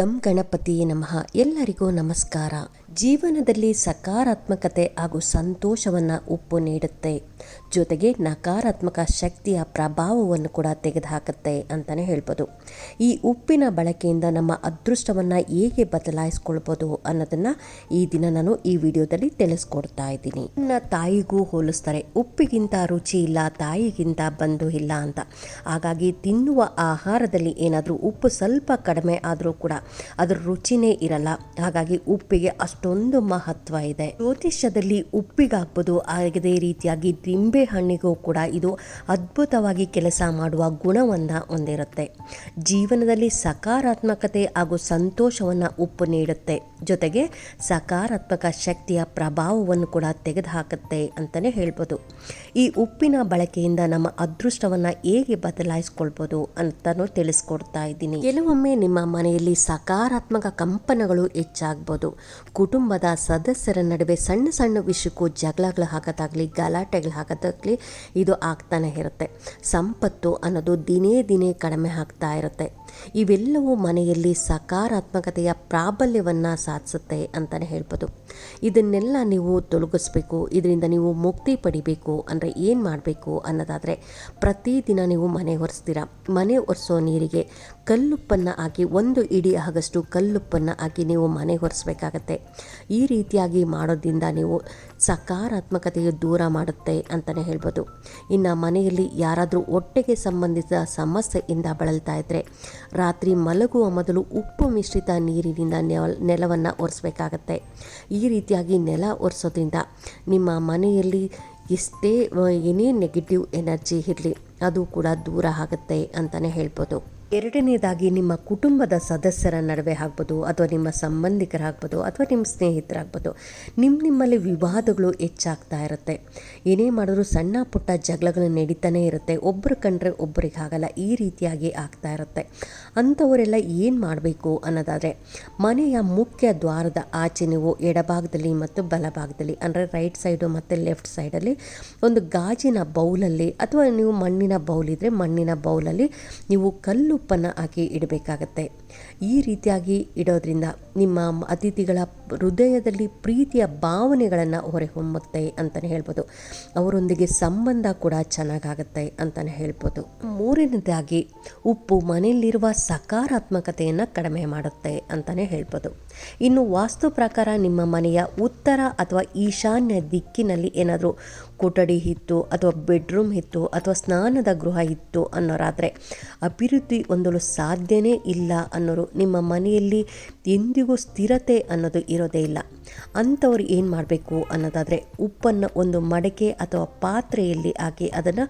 ಗಂ ಗಣಪತಿ ನಮಃ. ಎಲ್ಲರಿಗೂ ನಮಸ್ಕಾರ. ಜೀವನದಲ್ಲಿ ಸಕಾರಾತ್ಮಕತೆ ಹಾಗೂ ಸಂತೋಷವನ್ನು ಉಪ್ಪು ನೀಡುತ್ತೆ. ಜೊತೆಗೆ ನಕಾರಾತ್ಮಕ ಶಕ್ತಿಯ ಪ್ರಭಾವವನ್ನು ಕೂಡ ತೆಗೆದುಹಾಕುತ್ತೆ ಅಂತಲೇ ಹೇಳ್ಬೋದು. ಈ ಉಪ್ಪಿನ ಬಳಕೆಯಿಂದ ನಮ್ಮ ಅದೃಷ್ಟವನ್ನು ಹೇಗೆ ಬದಲಾಯಿಸ್ಕೊಳ್ಬೋದು ಅನ್ನೋದನ್ನು ಈ ದಿನ ನಾನು ಈ ವಿಡಿಯೋದಲ್ಲಿ ತಿಳಿಸ್ಕೊಡ್ತಾ ಇದ್ದೀನಿ. ನನ್ನ ತಾಯಿಗೂ ಹೋಲಿಸ್ತಾರೆ, ಉಪ್ಪಿಗಿಂತ ರುಚಿ ಇಲ್ಲ, ತಾಯಿಗಿಂತ ಬಂಧು ಇಲ್ಲ ಅಂತ. ಹಾಗಾಗಿ ತಿನ್ನುವ ಆಹಾರದಲ್ಲಿ ಏನಾದರೂ ಉಪ್ಪು ಸ್ವಲ್ಪ ಕಡಿಮೆ ಆದರೂ ಕೂಡ ಅದರ ರುಚಿನೇ ಇರಲ್ಲ. ಹಾಗಾಗಿ ಉಪ್ಪಿಗೆ ಅಷ್ಟೊಂದು ಮಹತ್ವ ಇದೆ. ಜ್ಯೋತಿಷ್ಯದಲ್ಲಿ ಉಪ್ಪಿಗಾಗ್ಬೋದು ಅದೇ ರೀತಿಯಾಗಿ ನಿಂಬೆ ಹಣ್ಣಿಗೂ ಕೂಡ ಇದು ಅದ್ಭುತವಾಗಿ ಕೆಲಸ ಮಾಡುವ ಗುಣವನ್ನು ಹೊಂದಿರುತ್ತೆ. ಜೀವನದಲ್ಲಿ ಸಕಾರಾತ್ಮಕತೆ ಹಾಗೂ ಸಂತೋಷವನ್ನು ಉಪ್ಪು ನೀಡುತ್ತೆ. ಜೊತೆಗೆ ಸಕಾರಾತ್ಮಕ ಶಕ್ತಿಯ ಪ್ರಭಾವವನ್ನು ಕೂಡ ತೆಗೆದುಹಾಕುತ್ತೆ ಅಂತಲೇ ಹೇಳ್ಬೋದು. ಈ ಉಪ್ಪಿನ ಬಳಕೆಯಿಂದ ನಮ್ಮ ಅದೃಷ್ಟವನ್ನು ಹೇಗೆ ಬದಲಾಯಿಸ್ಕೊಳ್ಬೋದು ಅಂತಲೂ ತಿಳಿಸ್ಕೊಡ್ತಾ ಇದ್ದೀನಿ. ಕೆಲವೊಮ್ಮೆ ನಿಮ್ಮ ಮನೆಯಲ್ಲಿ ಸಕಾರಾತ್ಮಕ ಕಂಪನಗಳು ಹೆಚ್ಚಾಗ್ಬೋದು. ಕುಟುಂಬದ ಸದಸ್ಯರ ನಡುವೆ ಸಣ್ಣ ಸಣ್ಣ ವಿಷಯಕ್ಕೂ ಜಗಳಗಳು ಹಾಕೋದಾಗಲಿ, ಗಲಾಟೆಗಳು ಹಾಕೋದಾಗಲಿ ಇದು ಆಗ್ತಾನೆ ಇರುತ್ತೆ. ಸಂಪತ್ತು ಅನ್ನೋದು ದಿನೇ ದಿನೇ ಕಡಿಮೆ ಆಗ್ತಾ ಇರುತ್ತೆ. ಇವೆಲ್ಲವೂ ಮನೆಯಲ್ಲಿ ಸಕಾರಾತ್ಮಕತೆಯ ಪ್ರಾಬಲ್ಯವನ್ನು ಸಾಧಿಸುತ್ತೆ ಅಂತಲೇ ಹೇಳ್ಬೋದು. ಇದನ್ನೆಲ್ಲ ನೀವು ತೊಲಗಿಸ್ಬೇಕು, ಇದರಿಂದ ನೀವು ಮುಕ್ತಿ ಪಡಿಬೇಕು, ಅಂದರೆ ಏನು ಮಾಡಬೇಕು ಅನ್ನೋದಾದರೆ ಪ್ರತಿದಿನ ನೀವು ಮನೆ ಒರೆಸ್ತೀರ? ಮನೆ ಒರೆಸೋ ನೀರಿಗೆ ಕಲ್ಲುಪ್ಪನ್ನು ಹಾಕಿ, ಒಂದು ಇಡಿ ಆಗಷ್ಟು ಕಲ್ಲುಪ್ಪನ್ನು ಹಾಕಿ ನೀವು ಮನೆ ಹೊರಿಸ್ಬೇಕಾಗತ್ತೆ ಈ ರೀತಿಯಾಗಿ ಮಾಡೋದ್ರಿಂದ ನೀವು ಸಕಾರಾತ್ಮಕತೆಯು ದೂರ ಮಾಡುತ್ತೆ ಅಂತಲೇ ಹೇಳ್ಬೋದು. ಇನ್ನು ಮನೆಯಲ್ಲಿ ಯಾರಾದರೂ ಹೊಟ್ಟೆಗೆ ಸಂಬಂಧಿಸಿದ ಸಮಸ್ಯೆಯಿಂದ ಬಳಲ್ತಾ ಇದ್ದರೆ ರಾತ್ರಿ ಮಲಗುವ ಮೊದಲು ಉಪ್ಪು ಮಿಶ್ರಿತ ನೀರಿನಿಂದ ನೆಲ, ನೆಲವನ್ನು ಒರೆಸ್ಬೇಕಾಗತ್ತೆ. ಈ ರೀತಿಯಾಗಿ ನೆಲ ಒರೆಸೋದ್ರಿಂದ ನಿಮ್ಮ ಮನೆಯಲ್ಲಿ ಎಷ್ಟೇ ಏನೇ ನೆಗೆಟಿವ್ ಎನರ್ಜಿ ಇರಲಿ, ಅದು ಕೂಡ ದೂರ ಆಗುತ್ತೆ ಅಂತಲೇ ಹೇಳ್ಬೋದು. ಎರಡನೇದಾಗಿ ನಿಮ್ಮ ಕುಟುಂಬದ ಸದಸ್ಯರ ನಡುವೆ ಆಗ್ಬೋದು, ಅಥವಾ ನಿಮ್ಮ ಸಂಬಂಧಿಕರಾಗ್ಬೋದು, ಅಥವಾ ನಿಮ್ಮ ಸ್ನೇಹಿತರಾಗ್ಬೋದು. ನಿಮ್ಮ ನಿಮ್ಮಲ್ಲಿ ವಿವಾದಗಳು ಹೆಚ್ಚಾಗ್ತಾ ಇರುತ್ತೆ. ಏನೇ ಮಾಡಿದ್ರು ಸಣ್ಣ ಪುಟ್ಟ ಜಗಳಗಳು ನಡೀತಾನೆ ಇರುತ್ತೆ. ಒಬ್ಬರು ಕಂಡ್ರೆ ಒಬ್ಬರಿಗೆ ಆಗಲ್ಲ, ಈ ರೀತಿಯಾಗಿ ಆಗ್ತಾ ಇರುತ್ತೆ. ಅಂಥವರೆಲ್ಲ ಏನು ಮಾಡಬೇಕು ಅನ್ನೋದಾದರೆ, ಮನೆಯ ಮುಖ್ಯ ದ್ವಾರದ ಆಚೆ ನೀವು ಎಡಭಾಗದಲ್ಲಿ ಮತ್ತು ಬಲಭಾಗದಲ್ಲಿ, ಅಂದರೆ ರೈಟ್ ಸೈಡು ಮತ್ತು ಲೆಫ್ಟ್ ಸೈಡಲ್ಲಿ ಒಂದು ಗಾಜಿನ ಬೌಲಲ್ಲಿ, ಅಥವಾ ನೀವು ಮಣ್ಣಿನ ಬೌಲ್ ಇದ್ದರೆ ಮಣ್ಣಿನ ಬೌಲಲ್ಲಿ ನೀವು ಕಲ್ಲು ಉಪ್ಪನ್ನು ಹಾಕಿ ಇಡಬೇಕಾಗತ್ತೆ. ಈ ರೀತಿಯಾಗಿ ಇಡೋದ್ರಿಂದ ನಿಮ್ಮ ಅತಿಥಿಗಳ ಹೃದಯದಲ್ಲಿ ಪ್ರೀತಿಯ ಭಾವನೆಗಳನ್ನು ಹೊರಹೊಮ್ಮುತ್ತೆ ಅಂತಲೇ ಹೇಳ್ಬೋದು. ಅವರೊಂದಿಗೆ ಸಂಬಂಧ ಕೂಡ ಚೆನ್ನಾಗಾಗುತ್ತೆ ಅಂತಲೇ ಹೇಳ್ಬೋದು. ಮೂರನೇದಾಗಿ, ಉಪ್ಪು ಮನೆಯಲ್ಲಿರುವ ಸಕಾರಾತ್ಮಕತೆಯನ್ನು ಕಡಿಮೆ ಮಾಡುತ್ತೆ ಅಂತಲೇ ಹೇಳ್ಬೋದು. ಇನ್ನು ವಾಸ್ತು ಪ್ರಕಾರ ನಿಮ್ಮ ಮನೆಯ ಉತ್ತರ ಅಥವಾ ಈಶಾನ್ಯ ದಿಕ್ಕಿನಲ್ಲಿ ಏನಾದರೂ ಕೊಠಡಿ ಇತ್ತು ಅಥವಾ ಬೆಡ್ರೂಮ್ ಇತ್ತು ಅಥವಾ ಸ್ನಾನದ ಗೃಹ ಇತ್ತು ಅನ್ನೋರಾದರೆ, ಅಭಿವೃದ್ಧಿ ಹೊಂದಲು ಸಾಧ್ಯನೇ ಇಲ್ಲ ಅನ್ನೋರು ನಿಮ್ಮ ಮನೆಯಲ್ಲಿ ಎಂದಿಗೂ ಸ್ಥಿರತೆ ಅನ್ನೋದು ಇರೋದೇ ಇಲ್ಲ. ಅಂಥವ್ರು ಏನು ಮಾಡಬೇಕು ಅನ್ನೋದಾದರೆ ಉಪ್ಪನ್ನು ಒಂದು ಮಡಕೆ ಅಥವಾ ಪಾತ್ರೆಯಲ್ಲಿ ಹಾಕಿ ಅದನ್ನು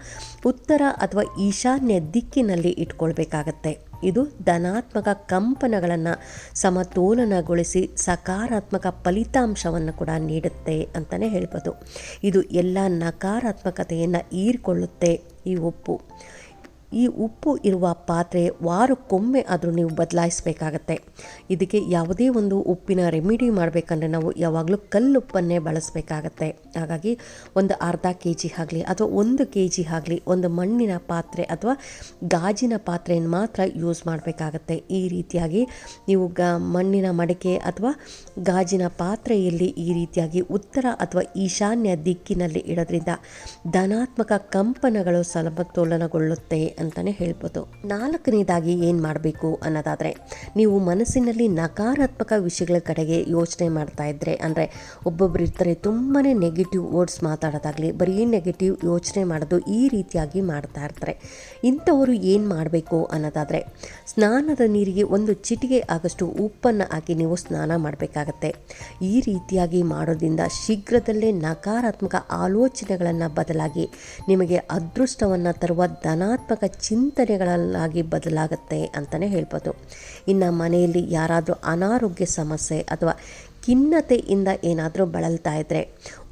ಉತ್ತರ ಅಥವಾ ಈಶಾನ್ಯ ದಿಕ್ಕಿನಲ್ಲಿ ಇಟ್ಕೊಳ್ಬೇಕಾಗತ್ತೆ. ಇದು ಧನಾತ್ಮಕ ಕಂಪನಗಳನ್ನು ಸಮತೋಲನಗೊಳಿಸಿ ಸಕಾರಾತ್ಮಕ ಫಲಿತಾಂಶವನ್ನು ಕೂಡ ನೀಡುತ್ತೆ ಅಂತಲೇ ಹೇಳ್ಬೋದು. ಇದು ಎಲ್ಲ ನಕಾರಾತ್ಮಕತೆಯನ್ನು ಹೀರಿಕೊಳ್ಳುತ್ತೆ ಈ ಉಪ್ಪು. ಈ ಉಪ್ಪು ಇರುವ ಪಾತ್ರೆ ವಾರಕ್ಕೊಮ್ಮೆ ಆದರೂ ನೀವು ಬದಲಾಯಿಸಬೇಕಾಗತ್ತೆ. ಇದಕ್ಕೆ ಯಾವುದೇ ಒಂದು ಉಪ್ಪಿನ ರೆಮಿಡಿ ಮಾಡಬೇಕಂದ್ರೆ ನಾವು ಯಾವಾಗಲೂ ಕಲ್ಲುಪ್ಪನ್ನೇ ಬಳಸಬೇಕಾಗತ್ತೆ. ಹಾಗಾಗಿ ಒಂದು ಅರ್ಧ ಕೆ ಜಿ ಆಗಲಿ ಅಥವಾ ಒಂದು ಕೆ ಜಿ ಆಗಲಿ ಒಂದು ಮಣ್ಣಿನ ಪಾತ್ರೆ ಅಥವಾ ಗಾಜಿನ ಪಾತ್ರೆಯನ್ನು ಮಾತ್ರ ಯೂಸ್ ಮಾಡಬೇಕಾಗತ್ತೆ. ಈ ರೀತಿಯಾಗಿ ನೀವು ಗ ಮಣ್ಣಿನ ಮಡಿಕೆ ಅಥವಾ ಗಾಜಿನ ಪಾತ್ರೆಯಲ್ಲಿ ಈ ರೀತಿಯಾಗಿ ಉತ್ತರ ಅಥವಾ ಈಶಾನ್ಯ ದಿಕ್ಕಿನಲ್ಲಿ ಇಡೋದ್ರಿಂದ ಧನಾತ್ಮಕ ಕಂಪನಗಳು ಸಮತೋಲನಗೊಳ್ಳುತ್ತೆ ಅಂತಲೇ ಹೇಳ್ಬೋದು. ನಾಲ್ಕನೇದಾಗಿ ಏನು ಮಾಡಬೇಕು ಅನ್ನೋದಾದರೆ, ನೀವು ಮನಸ್ಸಿನಲ್ಲಿ ನಕಾರಾತ್ಮಕ ವಿಷಯಗಳ ಕಡೆಗೆ ಯೋಚನೆ ಮಾಡ್ತಾ ಇದ್ದರೆ ಅಂದರೆ ಒಬ್ಬೊಬ್ಬರು ಇರ್ತಾರೆ ತುಂಬಾ ನೆಗೆಟಿವ್ ವರ್ಡ್ಸ್ ಮಾತಾಡೋದಾಗಲಿ, ಬರೀ ನೆಗೆಟಿವ್ ಯೋಚನೆ ಮಾಡೋದು ಈ ರೀತಿಯಾಗಿ ಮಾಡ್ತಾ ಇರ್ತಾರೆ. ಇಂಥವರು ಏನು ಮಾಡಬೇಕು ಅನ್ನೋದಾದರೆ, ಸ್ನಾನದ ನೀರಿಗೆ ಒಂದು ಚಿಟಿಗೆ ಆಗಷ್ಟು ಉಪ್ಪನ್ನು ಹಾಕಿ ನೀವು ಸ್ನಾನ ಮಾಡಬೇಕಾಗತ್ತೆ. ಈ ರೀತಿಯಾಗಿ ಮಾಡೋದ್ರಿಂದ ಶೀಘ್ರದಲ್ಲೇ ನಕಾರಾತ್ಮಕ ಆಲೋಚನೆಗಳನ್ನು ಬದಲಾಗಿ ನಿಮಗೆ ಅದೃಷ್ಟವನ್ನು ತರುವ ಧನಾತ್ಮಕ ಚಿಂತನೆಗಳನ್ನಾಗಿ ಬದಲಾಗುತ್ತೆ ಅಂತಲೇ ಹೇಳ್ಬೋದು. ಇನ್ನು ಮನೆಯಲ್ಲಿ ಯಾರಾದರೂ ಅನಾರೋಗ್ಯ ಸಮಸ್ಯೆ ಅಥವಾ ಖಿನ್ನತೆಯಿಂದ ಏನಾದರೂ ಬಳಲ್ತಾ ಇದ್ದರೆ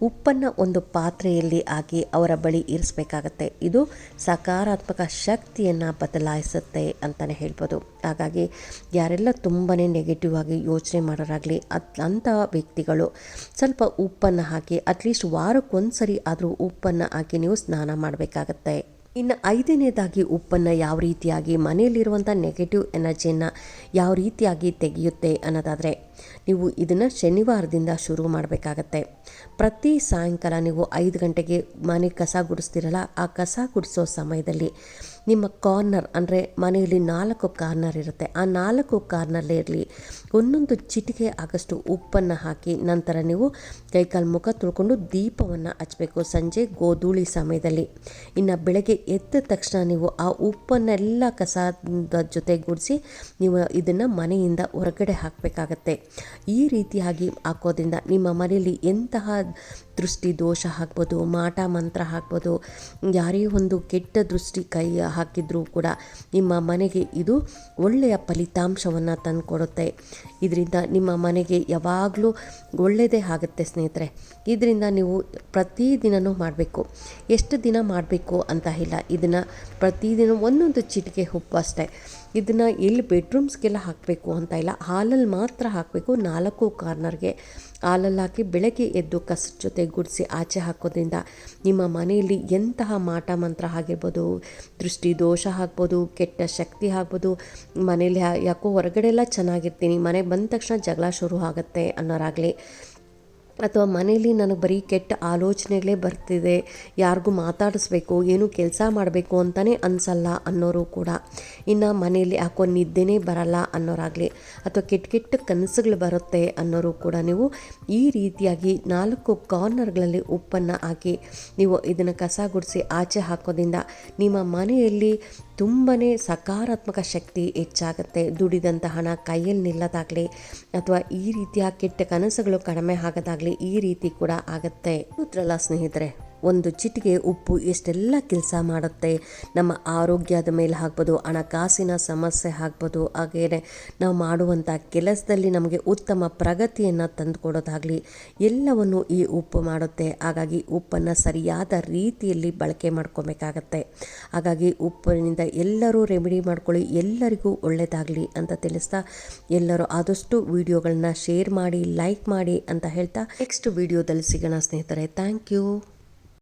ಉಪ್ಪನ್ನು ಒಂದು ಪಾತ್ರೆಯಲ್ಲಿ ಹಾಕಿ ಅವರ ಬಳಿ ಇರಿಸ್ಬೇಕಾಗತ್ತೆ. ಇದು ಸಕಾರಾತ್ಮಕ ಶಕ್ತಿಯನ್ನು ಬದಲಾಯಿಸುತ್ತೆ ಅಂತಲೇ ಹೇಳ್ಬೋದು. ಹಾಗಾಗಿ ಯಾರೆಲ್ಲ ತುಂಬಾ ನೆಗೆಟಿವ್ ಆಗಿ ಯೋಚನೆ ಮಾಡೋರಾಗಲಿ, ಅದು ಅಂಥ ವ್ಯಕ್ತಿಗಳು ಸ್ವಲ್ಪ ಉಪ್ಪನ್ನು ಹಾಕಿ ಅಟ್ಲೀಸ್ಟ್ ವಾರಕ್ಕೊಂದು ಸರಿ ಆದರೂ ಉಪ್ಪನ್ನು ಹಾಕಿ ನೀವು ಸ್ನಾನ ಮಾಡಬೇಕಾಗತ್ತೆ. ಇನ್ನು ಐದನೇದಾಗಿ ಉಪ್ಪನ್ನು ಯಾವ ರೀತಿಯಾಗಿ ಮನೆಯಲ್ಲಿರುವಂಥ ನೆಗೆಟಿವ್ ಎನರ್ಜಿಯನ್ನು ಯಾವ ರೀತಿಯಾಗಿ ತೆಗೆಯುತ್ತೆ ಅನ್ನೋದಾದರೆ ನೀವು ಇದನ್ನು ಶನಿವಾರದಿಂದ ಶುರು ಮಾಡಬೇಕಾಗತ್ತೆ. ಪ್ರತಿ ಸಾಯಂಕಾಲ ನೀವು ಐದು ಗಂಟೆಗೆ ಮನೆ ಕಸ ಗುಡಿಸ್ತಿರಲ್ಲ, ಆ ಕಸ ಗುಡಿಸೋ ಸಮಯದಲ್ಲಿ ನಿಮ್ಮ ಕಾರ್ನರ್ ಅಂದರೆ ಮನೆಯಲ್ಲಿ ನಾಲ್ಕು ಕಾರ್ನರ್ ಇರುತ್ತೆ. ಆ ನಾಲ್ಕು ಕಾರ್ನರ್ಲಿರಲಿ ಒಂದೊಂದು ಚಿಟಿಕೆ ಆಗಷ್ಟು ಉಪ್ಪನ್ನು ಹಾಕಿ ನಂತರ ನೀವು ಕೈಕಾಲು ಮುಖ ತುಳ್ಕೊಂಡು ದೀಪವನ್ನು ಹಚ್ಚಬೇಕು ಸಂಜೆ ಗೋಧೂಳಿ ಸಮಯದಲ್ಲಿ. ಇನ್ನು ಬೆಳಗ್ಗೆ ಎದ್ದ ತಕ್ಷಣ ನೀವು ಆ ಉಪ್ಪನ್ನೆಲ್ಲ ಕಸದ ಜೊತೆ ಗುಡಿಸಿ ನೀವು ಇದನ್ನು ಮನೆಯಿಂದ ಹೊರಗಡೆ ಹಾಕಬೇಕಾಗತ್ತೆ. ಈ ರೀತಿಯಾಗಿ ಹಾಕೋದ್ರಿಂದ ನಿಮ್ಮ ಮನೆಯಲ್ಲಿ ಎಂತಹ ದೃಷ್ಟಿ ದೋಷ ಹಾಕ್ಬೋದು, ಮಾಟ ಮಂತ್ರ ಹಾಕ್ಬೋದು, ಯಾರೇ ಒಂದು ಕೆಟ್ಟ ದೃಷ್ಟಿ ಕೈ ಹಾಕಿದರೂ ಕೂಡ ನಿಮ್ಮ ಮನೆಗೆ ಇದು ಒಳ್ಳೆಯ ಫಲಿತಾಂಶವನ್ನು ತಂದುಕೊಡುತ್ತೆ. ಇದರಿಂದ ನಿಮ್ಮ ಮನೆಗೆ ಯಾವಾಗಲೂ ಒಳ್ಳೆಯದೇ ಆಗುತ್ತೆ ಸ್ನೇಹಿತರೆ. ಇದರಿಂದ ನೀವು ಪ್ರತಿದಿನವೂ ಮಾಡಬೇಕು. ಎಷ್ಟು ದಿನ ಮಾಡಬೇಕು ಅಂತ ಇಲ್ಲ, ಇದನ್ನು ಪ್ರತಿದಿನ ಒಂದೊಂದು ಚಿಟಿಕೆ ಉಪ್ಪು ಅಷ್ಟೇ. ಇದನ್ನು ಎಲ್ಲಿ ಬೆಡ್ರೂಮ್ಸ್ಗೆಲ್ಲ ಹಾಕಬೇಕು ಅಂತ ಇಲ್ಲ, ಹಾಲಲ್ಲಿ ಮಾತ್ರ ಹಾಕಬೇಕು ನಾಲ್ಕು ಕಾರ್ನರ್ಗೆ ಹಾಲಲ್ಲಿ ಹಾಕಿ ಬೆಳಗ್ಗೆ ಎದ್ದು ಕಸ ಜೊತೆ ಗುಡಿಸಿ ಆಚೆ ಹಾಕೋದ್ರಿಂದ ನಿಮ್ಮ ಮನೆಯಲ್ಲಿ ಎಂತಹ ಮಾಟ ಮಂತ್ರ ಆಗಿರ್ಬೋದು, ದೃಷ್ಟಿ ದೋಷ ಆಗ್ಬೋದು, ಕೆಟ್ಟ ಶಕ್ತಿ ಆಗ್ಬೋದು, ಮನೇಲಿ ಯಾಕೋ ಹೊರಗಡೆ ಎಲ್ಲ ಚೆನ್ನಾಗಿರ್ತೀನಿ ಮನೆಗೆ ಬಂದ ತಕ್ಷಣ ಜಗಳ ಶುರು ಆಗುತ್ತೆ ಅನ್ನೋರಾಗಲಿ. ಅಥವಾ ಮನೇಲಿ ನನಗೆ ಬರೀ ಕೆಟ್ಟ ಆಲೋಚನೆಗಳೇ ಬರ್ತಿದೆ, ಯಾರಿಗೂ ಮಾತಾಡಿಸ್ಬೇಕು, ಏನು ಕೆಲಸ ಮಾಡಬೇಕು ಅಂತಲೇ ಅನಿಸಲ್ಲ ಅನ್ನೋರು ಕೂಡ. ಇನ್ನು ಮನೆಯಲ್ಲಿ ಯಾಕೋ ನಿದ್ದೆನೇ ಬರಲ್ಲ ಅನ್ನೋರಾಗಲಿ ಅಥವಾ ಕೆಟ್ಟ ಕೆಟ್ಟ ಕನಸುಗಳು ಬರುತ್ತೆ ಅನ್ನೋರು ಕೂಡ ನೀವು ಈ ರೀತಿಯಾಗಿ ನಾಲ್ಕು ಕಾರ್ನರ್ಗಳಲ್ಲಿ ಉಪ್ಪನ್ನು ಹಾಕಿ ನೀವು ಇದನ್ನು ಕಸ ಗುಡಿಸಿ ಆಚೆ ಹಾಕೋದ್ರಿಂದ ನಿಮ್ಮ ಮನೆಯಲ್ಲಿ ತುಂಬಾ ಸಕಾರಾತ್ಮಕ ಶಕ್ತಿ ಹೆಚ್ಚಾಗುತ್ತೆ. ದುಡಿದಂಥ ಹಣ ಕೈಯಲ್ಲಿ ನಿಲ್ಲದಾಗಲಿ ಅಥವಾ ಈ ರೀತಿಯ ಕೆಟ್ಟ ಕನಸುಗಳು ಕಡಿಮೆ ಆಗೋದಾಗಲಿ ಈ ರೀತಿ ಕೂಡ ಆಗುತ್ತೆ. ಕೂತ್ರಲ್ಲ ಸ್ನೇಹಿತರೆ ಒಂದು ಚಿಟಿಗೆ ಉಪ್ಪು ಎಷ್ಟೆಲ್ಲ ಕೆಲಸ ಮಾಡುತ್ತೆ, ನಮ್ಮ ಆರೋಗ್ಯದ ಮೇಲೆ ಆಗ್ಬೋದು ಹಣಕಾಸಿನ ಸಮಸ್ಯೆ ಆಗ್ಬೋದು ಹಾಗೆಯೇ ನಾವು ಮಾಡುವಂಥ ಕೆಲಸದಲ್ಲಿ ನಮಗೆ ಉತ್ತಮ ಪ್ರಗತಿಯನ್ನು ತಂದುಕೊಡೋದಾಗಲಿ ಎಲ್ಲವನ್ನು ಈ ಉಪ್ಪು ಮಾಡುತ್ತೆ. ಹಾಗಾಗಿ ಉಪ್ಪನ್ನು ಸರಿಯಾದ ರೀತಿಯಲ್ಲಿ ಬಳಕೆ ಮಾಡ್ಕೋಬೇಕಾಗತ್ತೆ. ಹಾಗಾಗಿ ಉಪ್ಪಿನಿಂದ ಎಲ್ಲರೂ ರೆಮಿಡಿ ಮಾಡ್ಕೊಳ್ಳಿ, ಎಲ್ಲರಿಗೂ ಒಳ್ಳೆಯದಾಗಲಿ ಅಂತ ತಿಳಿಸ್ತಾ ಎಲ್ಲರೂ ಆದಷ್ಟು ವಿಡಿಯೋಗಳನ್ನ ಶೇರ್ ಮಾಡಿ, ಲೈಕ್ ಮಾಡಿ ಅಂತ ಹೇಳ್ತಾ, ನೆಕ್ಸ್ಟ್ ವಿಡಿಯೋದಲ್ಲಿ ಸಿಗೋಣ ಸ್ನೇಹಿತರೆ. Thank you.